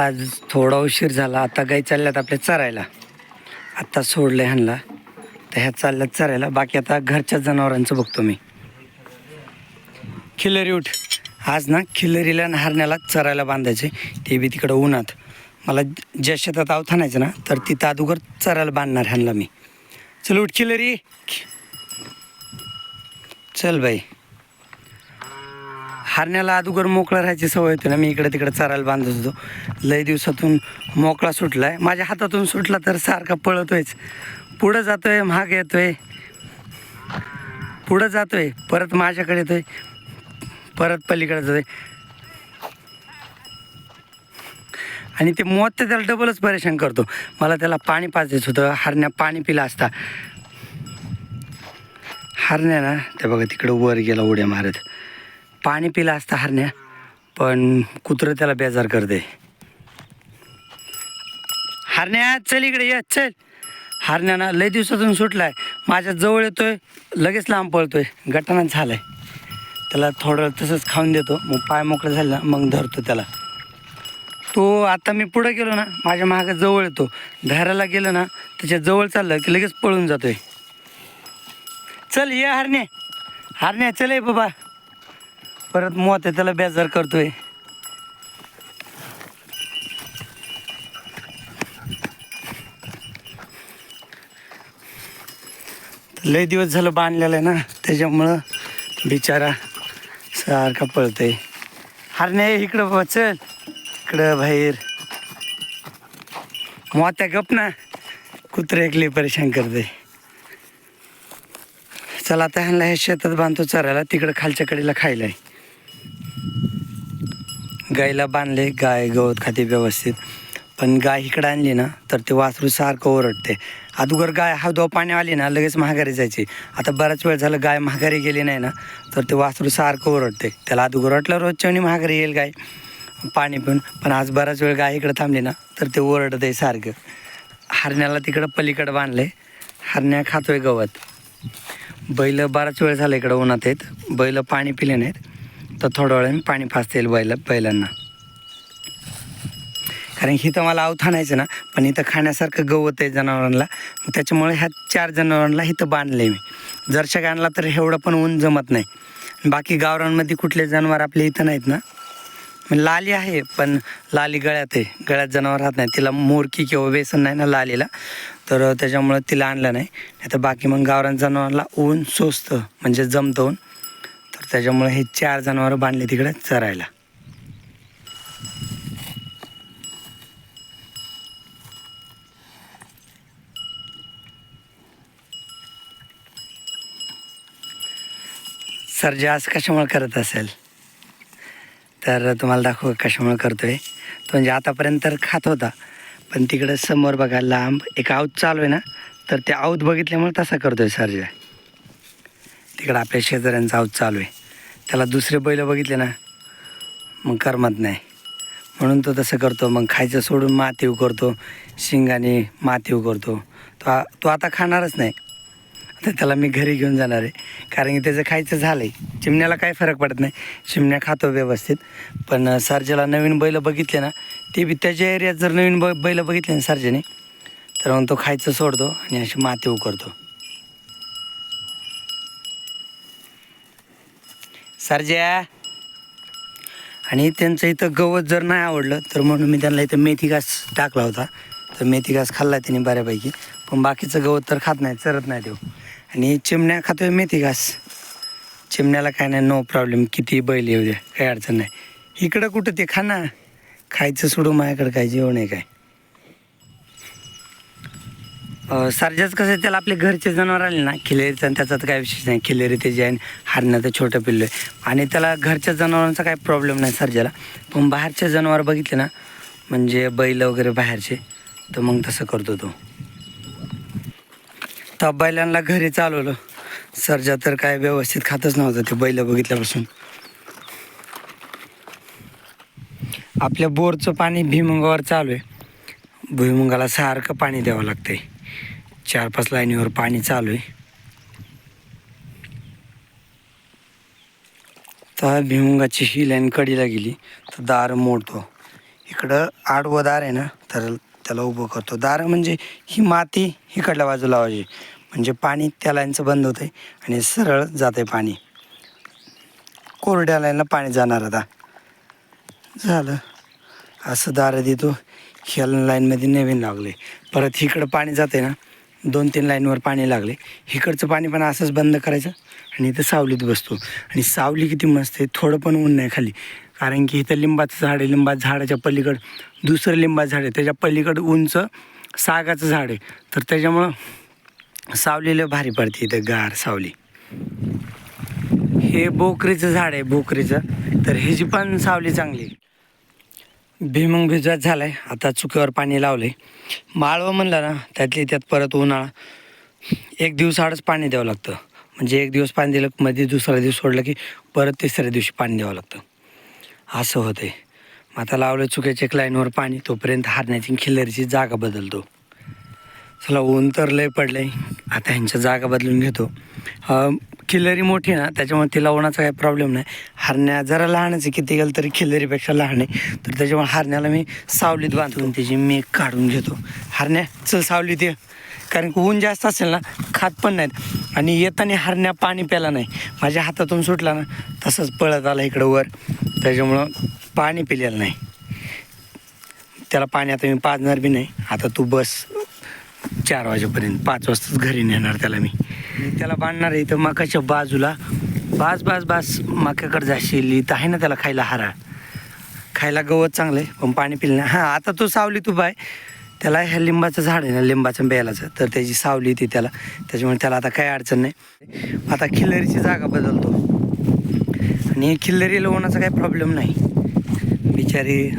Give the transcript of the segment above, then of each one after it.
आज थोडा उशीर झाला. आता गाई चालल्यात आपल्या चरायला. आत्ता सोडलं ह्यांना. तर ह्या चालल्यात चरायला. बाकी आता घरच्या जनावरांचं बघतो मी. खिलरी उठ. आज ना खिलरीला आणि हरण्याला चरायला बांधायचे ते बी तिकडं उन्हात. मला ज्या शेतात अवथानायचं ना तर तिथं अगोदर चरायला बांधणार ह्यांना मी. चल उठ खिलरी. चल बाई. हरण्याला अगोदर मोकळं राहायची सवय होती ना मी इकडे तिकडे चरायला बांधत होतो. लय दिवसातून मोकळा सुटला आहे माझ्या हातातून सुटला तर सारखा पळतोयच. पुढं जातोय महाग येतोय. पुढं जातोय परत माझ्याकडे येतोय परत पलीकडे जातोय. आणि ते मोत तर त्याला डबलच परेशान करतो. मला त्याला पाणी पाजायचं होतं. हरण्या पाणी पिला असता. हरण्या ना ते बघा तिकडं वर गेला उड्या मारत. पाणी पिला असता हरण्या पण कुत्रं त्याला बेजार करते. हरण्या चल इकडे ये चल. हरण्यानं लय दिवसातून सुटलाय. माझ्या जवळ येतोय लगेच लांब पळतोय. गटाना झालाय. त्याला थोडं तसंच खाऊन देतो. मग पाय मोकळं झालं ना मग धरतो त्याला. तो आता मी पुढं गेलो ना माझ्या मागं जवळ येतो. धरायला गेलं ना त्याच्याजवळ चाललं की लगेच पळून जातोय. चल ये हरण्या. हरण्या चल ये बाबा. परत मोत्या त्याला बेजार करतोय. लय दिवस झालं बांधलेलं आहे ना त्याच्यामुळं बिचारा सारखा पळतोय. हरणे इकडं बाबा चल. इकडं बाहेर. मोत्या गप ना कुत्रे ऐकले परेशान करते चला आता ह्यांना हे शेतात बांधतो चरायला तिकडं खालच्या कडेला खायला आहे. गायला बांधले गाय गवत खाते व्यवस्थित. पण गाय इकडं आणली ना तर ते वासरू सारखं ओरडते. अगोदर गाय हौदवा पाणी आली ना लगेच महागारी जायची. आता बराच वेळ झालं गाय महागारी गेली नाही ना तर ते वासरू सारखं ओरडते. त्याला अगोदर वाटलं रोजच्या महागारी येईल गाय पाणी पण पण आज बराच वेळ गाय इकडं थांबली ना तर ते ओरडत आहे सारखं. हरण्याला तिकडं पलीकडं बांधले हरण्या खातोय गवत. बैल बराच वेळ झाला इकडं उन्हात आहेत. बैल पाणी पिले नाहीत. तर थोड्या वेळाने पाणी फासता येईल बैल बैलांना. कारण इथं मला अवथा आणायचं ना पण इथं खाण्यासारखं गवत आहे जनावरांना. त्याच्यामुळे ह्या चार जनावरांना इथं बांधले मी. जरशा आणला तर एवढं पण ऊन जमत नाही. बाकी गावरांमध्ये कुठले जनावर आपल्या इथं नाहीत ना. लाली आहे पण लाली गळ्यात आहे. गळ्यात जनावर राहत नाही तिला मोरकी किंवा बेसन नाही ना लालीला. तर त्याच्यामुळं तिला आणलं नाही. नाही तर बाकी मग गावरान जनावरांना ऊन सोसतं म्हणजे जमतं ऊन. त्याच्यामुळे हे चार जनावरं बांधले तिकडे चरायला. सर्जा आज कशामुळे करत असेल? तर तुम्हाला दाखव कशामुळे करतोय? तो म्हणजे आतापर्यंत तर खात होता पण तिकडं समोर बघा लांब एक आऊत चालू आहे ना तर ते आऊत बघितल्यामुळे तसा करतोय सर्जा तिकडं आपल्या शेजाऱ्यांचा आऊत चालू आहे. त्याला दुसरे बैल बघितले ना मग करमत नाही. म्हणून तो तसं करतो मग खायचं सोडून मातीव करतो शिंगाने मातीव करतो. तो आ- तो आता खाणारच नाही. आता त्याला मी घरी घेऊन जाणार आहे. कारण की त्याचं खायचं झालं आहे चिमण्याला काही फरक पडत नाही. चिमण्या खातो व्यवस्थित. पण अं, सर्जेला नवीन बैल बघितले ना ते बी त्याच्या एरियात जर नवीन ब बैल बघितले ना सर्जेने तर मग तो खायचं सोडतो आणि अशी माती उकरतो सरज्या आणि त्यांचं इथं गवत जर नाही आवडलं तर म्हणून मी त्यांना इथं मेथी घास टाकला होता. तर मेथी घास खाल्ला त्यांनी बऱ्यापैकी. पण बाकीचं गवत तर खात नाही चरत नाही देऊ आणि चिमण्या खातोय मेथी घास. चिमण्याला काय नाही नो प्रॉब्लेम किती बैल येऊ द्या काही अडचण नाही. इकडं कुठं ते खा ना खायचं सोडून माझ्याकडं काय जेवण आहे काय? सर्जाच कसं आहे, त्याला आपले घरचे जनावर आले ना खिलेरीचं आणि त्याचा तर काय विशेष नाही. खिलेरी ते जे आहे हरणं तर छोटं पिल्लू आहे. आणि त्याला घरच्या जनावरांचा काही प्रॉब्लेम नाही सर्जाला. पण बाहेरचे जनावर बघितले ना म्हणजे बैल वगैरे बाहेरचे तर मग तसं करतो तो. तर बैलांना घरी चालवलं. सर्जा तर काय व्यवस्थित खातच नव्हतं ते बैल बघितल्यापासून. आपल्या बोरचं पाणी भुईमुगावर चालू आहे. भुईमुगाला सारखं पाणी द्यावं लागतंय. चार पाच लाईनीवर पाणी चालू आहे. तर भुईमुगाची ही लाईन कडीला गेली तर दार मोडतो. इकडं आडवं दार आहे ना तर त्याला उभं करतो. दार म्हणजे ही माती इकडल्या बाजूला लावायची म्हणजे पाणी त्या लाईनचं बंद होतं आणि सरळ जाते पाणी. कोरड्या लाईनला पाणी जाणार आता. झालं. असं दार देतो. ह्या लाईनमध्ये नवीन लागले. परत इकडं पाणी जाते ना दोन तीन लाईनवर पाणी लागले. इकडचं पाणी पण असंच बंद करायचं आणि इथं सावलीत बसतो. आणि सावली किती मस्त आहे थोडं पण ऊन नाही खाली. कारण की इथं लिंबाचं झाड आहे लिंबाचं झाडाच्या पलीकडं दुसरं लिंबाचं झाड आहे. त्याच्या पलीकडं उंच सागाचं झाड आहे. तर त्याच्यामुळं सावलीला भारी पडते इथं गार सावली. हे बोकरीचं झाड आहे बोकरीचं. तर ह्याची पण सावली चांगली आहे. भुईमुग भिजवत झालाय. आता चुकीवर पाणी लावले माळवं म्हणलं ना त्यातली त्यात परत उन्हाळा. एक दिवस आडच पाणी द्यावं लागतं. म्हणजे एक दिवस पाणी दिलं मध्ये दुसरा दिवस सोडलं की परत तिसऱ्या दिवशी पाणी द्यावं लागतं. असं होते मग आता लावलं चुक्याच्या एक लाईनवर पाणी तोपर्यंत हारण्याची खिल्लरीची जागा बदलतो. चला ऊन तर लय आहे आता ह्यांच्या जागा बदलून घेतो. खिल्लरी मोठी आहे ना त्याच्यामुळे तिला उन्हाचा काही प्रॉब्लेम नाही. हरण्या जरा लहानच आहे किती गेलं तरी खिल्लरीपेक्षा लहान आहे. तर त्याच्यामुळे हरण्याला मी सावलीत बांधून त्याची मी काढून घेतो. हरण्या चल सावलीत ये. कारण की ऊन जास्त असेल ना खात पण नाहीत. आणि येताना हरण्या पाणी प्याला नाही. माझ्या हातातून सुटला ना तसंच पळत आला इकडं वर. त्याच्यामुळं पाणी पिलेलं नाही. त्याला पाणी आता मी पाजणार बी नाही. आता तू बस. चार वाजेपर्यंत पाच वाजताच घरी नेणार त्याला मी. त्याला बांधणार आहे इथं मकाच्या बाजूला. बास बास बास मक्याकडे जाशील इथं आहे ना त्याला खायला हारा. खायला गवत चांगलं आहे पण पाणी पिलं नाही. हां आता तो सावली तू बाय त्याला ह्या लिंबाचं झाड आहे ना लिंबाचं बेलाचं. तर त्याची सावली ती त्याला. त्याच्यामुळे त्याला आता काही अडचण नाही. आता खिल्लरीची जागा बदलतो. आणि खिल्लरीला होण्याचा काही प्रॉब्लेम नाही. बिचारी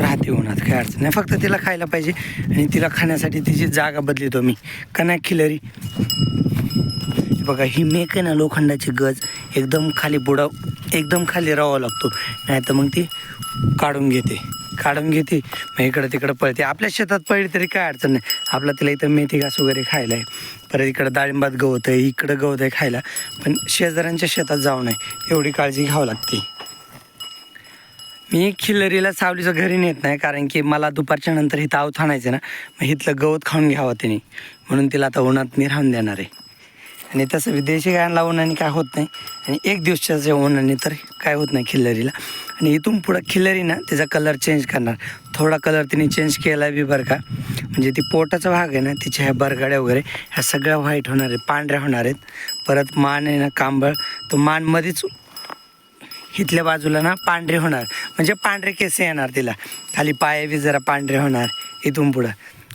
राहते उन्हात काही अडचण नाही. फक्त तिला खायला पाहिजे आणि तिला खाण्यासाठी तिची जागा बदलितो मी. कना खिलरी. बघा ही मेक आहे ना लोखंडाची गज. एकदम खाली बुडा एकदम खाली राहावा लागतो. नाही तर मग ती काढून घेते. काढून घेते मग इकडं तिकडं पळते. आपल्या शेतात पळली तरी काय अडचण नाही. आपला तिला इथं मेथी घास वगैरे खायला आहे. परत इकडं डाळिंबात गवत आहे इकडं गवत आहे खायला. पण शेजाऱ्यांच्या शेतात जाऊ नये. एवढी काळजी घ्यावं लागते. मी खिल्लरीला सावलीचं घरी नेत नाही कारण की मला दुपारच्या नंतर इथं आऊत आणायचं ना मग इथलं गवत खाऊन घ्यावं तिने. म्हणून तिला आता उन्हात मी राहून देणार आहे. आणि तसं विदेशी गायनला उन्हाने काय होत नाही. आणि एक दिवसाच्या उन्हाने तर काय होत नाही खिल्लरीला. आणि इथून पुढं खिल्लरी ना तिचा कलर चेंज करणार. थोडा कलर तिने चेंज केला बी बरं का. म्हणजे ती पोटाचा भाग आहे ना तिच्या ह्या बरगाड्या वगैरे ह्या सगळ्या व्हाईट होणार आहेत पांढऱ्या होणार आहेत. परत मान आहे ना कांबळ. तो मानमध्येच इथल्या बाजूला ना पांढरे होणार. म्हणजे पांढरे केस येणार तिला. खाली पाय बी जरा पांढरे होणार इथून पुढं.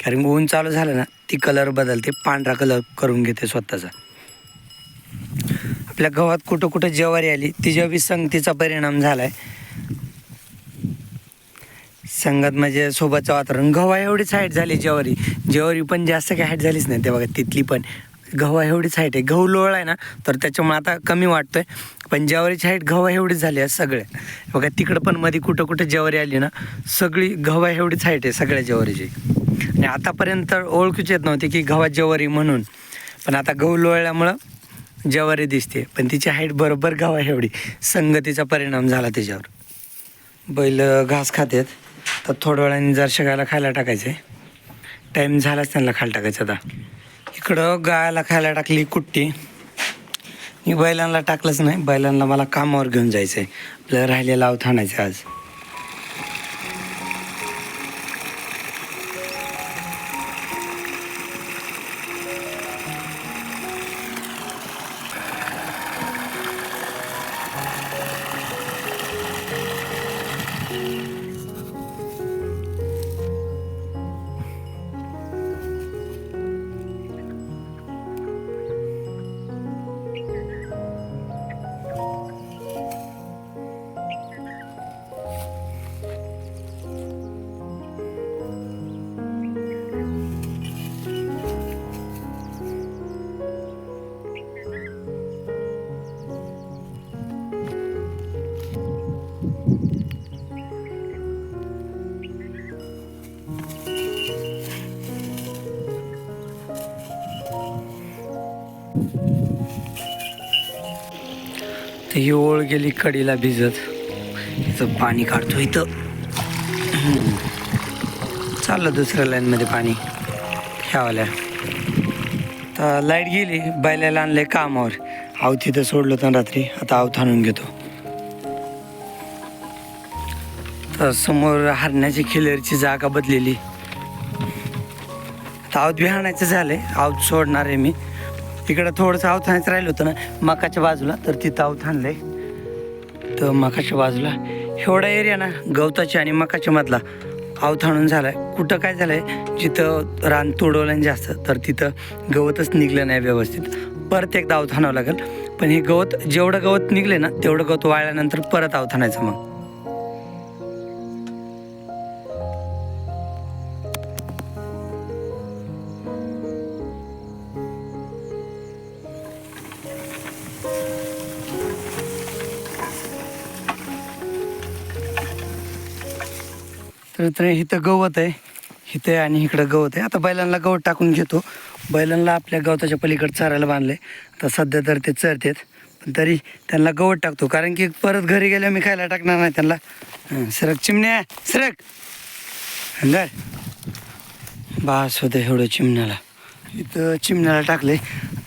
कारण ऊन चालू झालं ना ती कलर बदलते. पांढरा कलर करून घेते स्वतःचा. आपल्या गव्हात कुठं कुठं जेवारी आली तिच्या बी संगतीचा परिणाम झालाय. संगत म्हणजे सोबतचं वातावरण. गव्हा एवढीच हाईट झाली जवारी. जेवारी पण जास्त काही हाईट झालीच नाही. ते बघा तिथली पण. गव्हा एवढीच हाईट आहे. गहू लोळ आहे ना तर त्याच्यामुळे आता कमी वाटतोय. पण ज्वारीची हाईट गव्हा एवढीच झाली आहे सगळ्या बघा तिकडं पण मध्ये कुठं कुठं ज्वारी आली ना सगळी गव्हा एवढीच हाईट आहे सगळ्या ज्वारीची. आणि आतापर्यंत ओळखूच येत नव्हती की गव्हा ज्वारी म्हणून. पण आता गहू लोळल्यामुळं ज्वारी दिसते. पण तिची हाईट बरोबर गव्हा एवढी. संगतीचा परिणाम झाला त्याच्यावर. बैल घास खातेत. तर थोड्या वेळाने जर शेगायला खायला टाकायचं आहे टाईम झालाच त्यांना खायला टाकायचं आता. इकडं गायला खायला टाकली कुट्टी. मी बैलांना टाकलंच नाही. बैलांना मला कामावर घेऊन जायचं आहे आपल्याला राहिलेला आहोत आणायचं आज. तर ही ओळ गेली कडीला भिजत. इथं पाणी काढतो इथं. चाललं दुसऱ्या लाईनमध्ये पाणी. ह्यावाल्या. तर लाइट गेली बैलाला आणले कामावर. आव तिथं सोडलं होतं रात्री आता आवत आणून घेतो. तर समोर हरण्याची खिलेरची जागा बदलेली. आता आवत बी हाणायचं झालंय आवत सोडणार आहे मी. इकडं थोडंसं अवथानच राहिलं होतं ना मकाच्या बाजूला तर तिथं आवत आहे तर मकाच्या बाजूला एवढा एरिया ना गवताच्या आणि मकाच्या मधला अवथाणून झालाय. कुठं काय झालंय जिथं रान तोडवलं जास्त तर तिथं गवतच निघलं नाही व्यवस्थित. परत एकदा अवथाणावं लागेल. पण हे गवत जेवढं गवत निघले ना तेवढं गवत वाळल्यानंतर परत अवथाणायचं मग. तर इथं गवत आहे. इथे आणि इकडं गवत आहे. आता बैलांना गवत टाकून घेतो. बैलांना आपल्या गवताच्या पलीकडे चरायला बांधले तर सध्या तर ते चरतात. पण तरी त्यांना गवत टाकतो. कारण की परत घरी गेल्यावर मी खायला टाकणार नाही त्यांना. सरक चिमण्या सरक. अंदर बास होते एवढं चिमण्याला. इथं चिमण्याला टाकले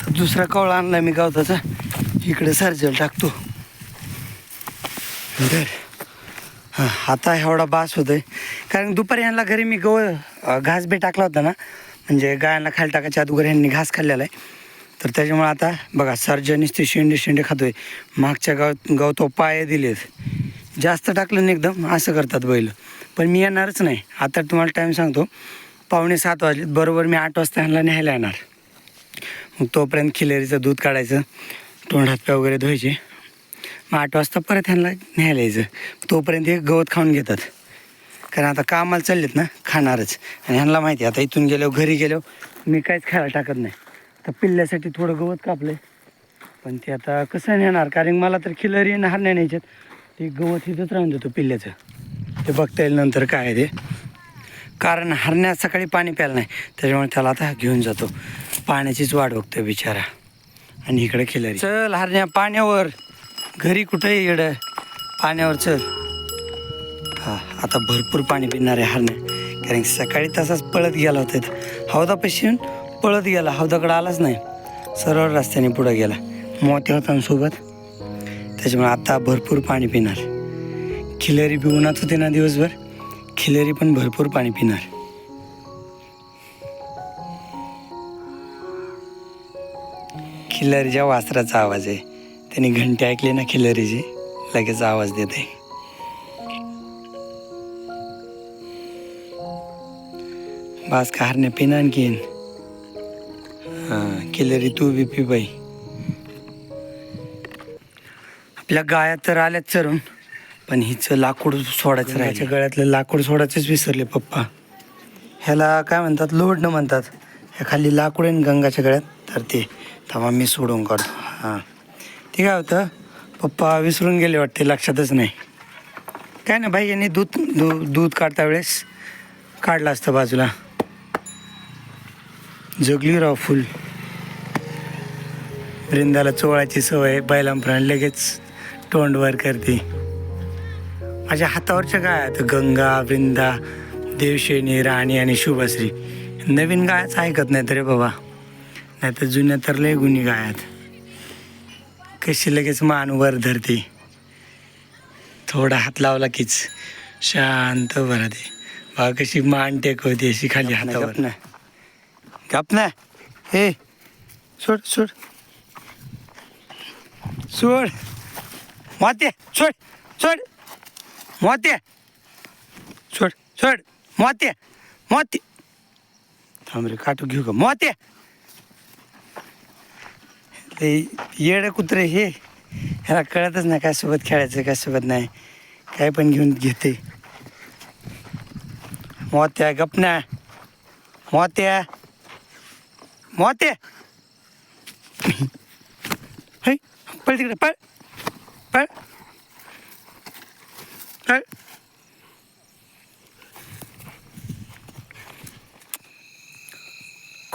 तर दुसरा कवळा आणला मी गवताचा. इकडे सर्जल टाकतो. अंदर आता एवढा बास होतोय. कारण दुपारी ह्यांना घरी मी गव घास बी टाकला होता ना म्हणजे गायांना खाली टाकायच्या अगोदर ह्यांनी घास खाल्लेला आहे. तर त्याच्यामुळे आता बघा सर्जनीस ते शेंडे शेंडे खातोय. मागच्या गाव गवतो पाय दिलेत. जास्त टाकलं ना एकदम असं करतात बैल. पण मी येणारच नाही. आता तुम्हाला टाईम सांगतो. पावणे सात वाजले बरोबर मी आठ वाजता ह्यांना न्यायला येणार. मग तोपर्यंत खिलेरीचं दूध काढायचं तोंड हातपाय वगैरे धुवायचे. मग आठ वाजता परत ह्यांना न्यायला यायचं. तोपर्यंत हे गवत खाऊन घेतात. कारण आता कामाला चाललेत ना खाणारच. आणि ह्यांना माहिती आहे आता इथून गेलो घरी गेलो मी काहीच खायला टाकत नाही. तर पिल्ल्यासाठी थोडं गवत कापलं पण ते आता कसं नेणार? कारण मला तर खिलरी आणि नाही न्यायच्यात ते गवत इथंच राहून देतो पिल्ल्याचं. ते बघता येईल नंतर काय आहे ते. कारण हरण्यात सकाळी पाणी प्यायला नाही. त्याच्यामुळे त्याला आता घेऊन जातो. पाण्याचीच वाट बघतो बिचारा. आणि इकडे खिलरी. चल हरण्या पाण्यावर. घरी कुठंही येड पाण्यावर चल. हा आता भरपूर पाणी पिणार आहे हरण्या. कारण की सकाळी तसाच पळत गेला होता इथं. हौदापाशी येऊन पळत गेला. हौदाकडे आलाच नाही. सरळ रस्त्याने पुढं गेला. मोठे होता सोबत त्याच्यामुळे आता भरपूर पाणी पिणार. खिलरी बी उन्हात होते ना दिवसभर. खिलरी पण भरपूर पाणी पिणार. खिलरीच्या वासराचा आवाज आहे. त्यांनी घंटी ऐकली ना खिलरीची लगेच आवाज देते. बास का हरणे पिना आणखीन हां खिलरी तू बी पी बाई. आपल्या गाया तर आल्यात चरून पण हिचं लाकूड सोडायचं राहायच्या गळ्यातलं लाकूड सोडायचंच विसरले पप्पा. ह्याला काय म्हणतात लोडणं म्हणतात. ह्या खाली लाकूड आहे ना गंगाच्या गळ्यात तर ते तेव्हा मी सोडून काढतो. हां. ते काय होतं? पप्पा विसरून गेले वाटते लक्षातच नाही. काय ना भाई यांनी दूध दूध दूध काढता वेळेस काढलं असतं बाजूला. जगली राव फुल. वृंदाला चोळायची सवय बैलांप्रमाणे लगेच तोंडवर करते. माझ्या हातावरच्या गाय आहेत गंगा वृंदा देवशेनी राणी आणि शुभश्री. नवीन गायच ऐकत नाही रे बाबा. नाही तर जुन्या तर लय गुन्हे गाय आहेत. कशी लगेच मान वर धरते. थोडा हात लावला कीच शांत भरते बघा कशी मान टेकवते अशी खाली हातावर. गप ना. हे सोड सोड. सोड. मोते सोड सोड. मोते. सोड सोड. मोते मोते. थांब रे काटू घेऊ का? मोते. ते येड कुत्रे हे ह्याला कळतच नाही काय सोबत खेळायचं काय सोबत नाही. काय पण घेऊन घेते. मोत्या गपना मोत्या. मोत्या. पळ तिकडे पळ. पळ. पळ.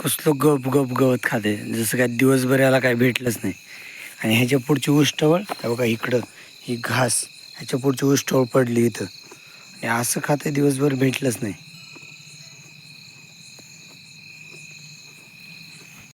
कुसलो गप गप गवत खाते. जसं काय दिवसभर याला काय भेटलंच नाही. आणि ह्याच्या पुढची उष्टवळ काय बघा इकडं ही घास ह्याच्या पुढची उष्टवळ पडली इथं. आणि असं खाते दिवसभर भेटलंच नाही.